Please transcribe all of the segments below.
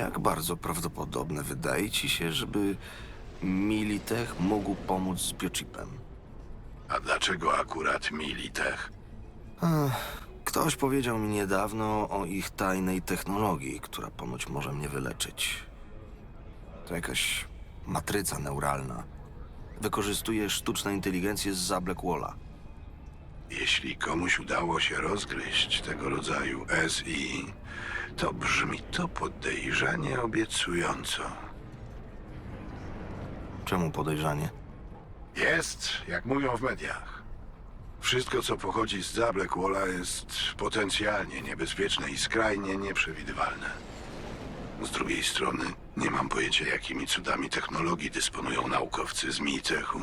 Jak bardzo prawdopodobne wydaje ci się, żeby Militech mógł pomóc z biochipem? A dlaczego akurat Militech? Ktoś powiedział mi niedawno o ich tajnej technologii, która ponoć może mnie wyleczyć. To jakaś matryca neuralna. Wykorzystuje sztuczną inteligencję z Blackwalla. Jeśli komuś udało się rozgryźć tego rodzaju SI, to brzmi to podejrzanie obiecująco. Czemu podejrzanie? Jest, jak mówią w mediach. Wszystko, co pochodzi z Blackwalla jest potencjalnie niebezpieczne i skrajnie nieprzewidywalne. Z drugiej strony, nie mam pojęcia, jakimi cudami technologii dysponują naukowcy z Militechu.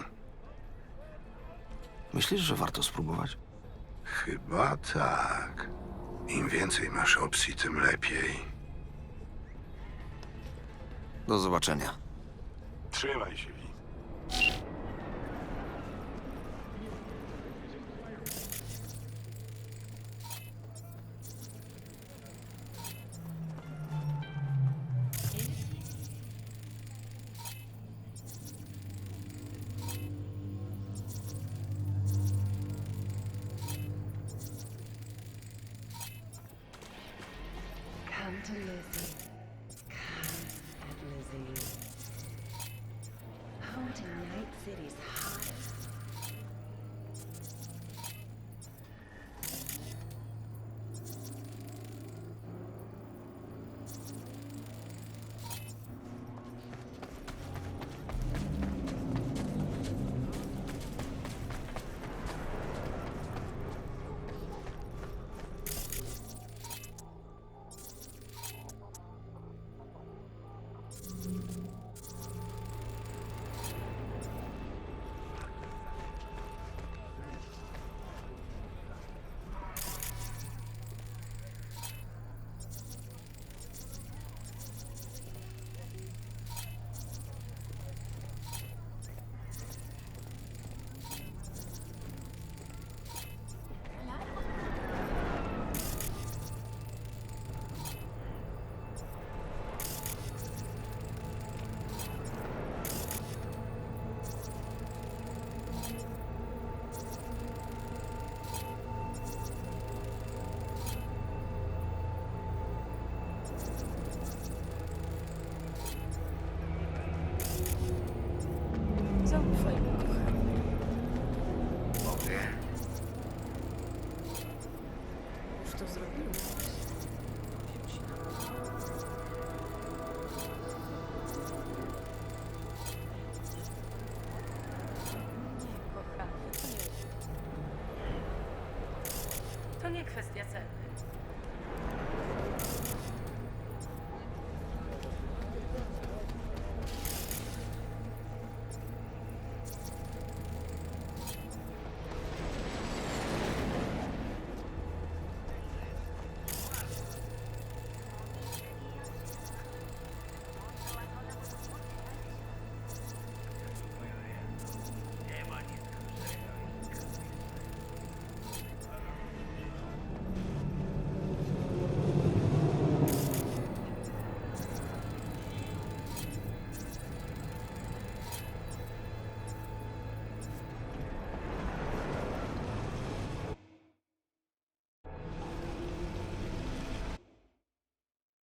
Myślisz, że warto spróbować? Chyba tak. Im więcej masz opcji, tym lepiej. Do zobaczenia. Trzymaj się, Come to Lizzie. Come at Lizzie. Home to Night City's To zrobiłeś. Nie, kochany, to nie. Kwestia celu.